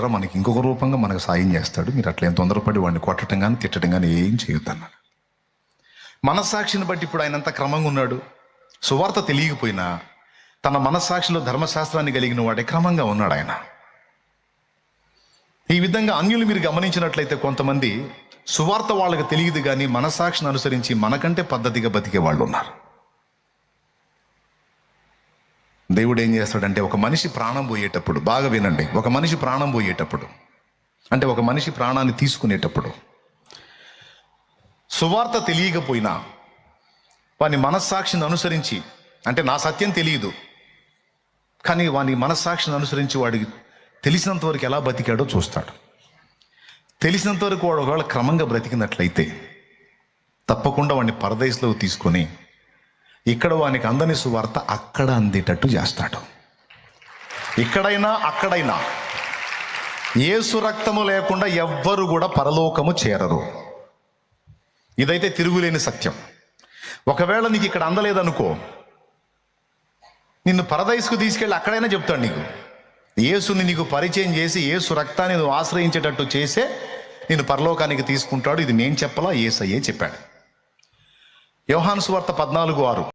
రా మనకి ఇంకొక రూపంగా మనకు సాయం చేస్తాడు. మీరు అట్లా ఏం తొందరపడి వాడిని కొట్టడం కానీ తిట్టడం కానీ ఏం చేయొద్దన్నాడు మనస్సాక్షిని బట్టి ఇప్పుడు ఆయన అంత క్రమంగా ఉన్నాడు. సువార్త తెలియకపోయినా తన మనస్సాక్షిలో ధర్మశాస్త్రాన్ని కలిగిన వాడే క్రమంగా ఉన్నాడు ఆయన. ఈ విధంగా అన్యులు మీరు గమనించినట్లయితే కొంతమంది సువార్త వాళ్ళకి తెలియదు కానీ మనస్సాక్షిని అనుసరించి మనకంటే పద్ధతిగా బతికే వాళ్ళు ఉన్నారు. దేవుడు ఏం చేస్తాడంటే ఒక మనిషి ప్రాణం పోయేటప్పుడు బాగా వినండి ఒక మనిషి ప్రాణం పోయేటప్పుడు అంటే ఒక మనిషి ప్రాణాన్ని తీసుకునేటప్పుడు సువార్త తెలియకపోయినా వాని మనస్సాక్షిని అనుసరించి అంటే నా సత్యం తెలియదు కానీ వాని మనస్సాక్షిని అనుసరించి వాడికి తెలిసినంత వరకు ఎలా బతికాడో చూస్తాడు. తెలిసినంత వరకు వాడు ఒకవేళ క్రమంగా బ్రతికినట్లయితే తప్పకుండా వాడిని పరదేశంలో తీసుకొని ఇక్కడ వానికి అందని సువార్త అక్కడ అందేటట్టు చేస్తాడు. ఇక్కడైనా అక్కడైనా ఏసు రక్తము లేకుండా ఎవ్వరు కూడా పరలోకము చేరరు. ఇదైతే తిరుగులేని సత్యం. ఒకవేళ నీకు ఇక్కడ అందలేదనుకో నిన్ను పరదైసుకు తీసుకెళ్ళి అక్కడైనా చెప్తాడు నీకు. యేసుని నీకు పరిచయం చేసి యేసు రక్తాన్ని నువ్వు ఆశ్రయించేటట్టు చేసే నేను పరలోకానికి తీసుకుంటాడు. ఇది నేను చెప్పలా ఏసయ్యే చెప్పాడు. యోహాను సువార్త పద్నాలుగు ఆరు.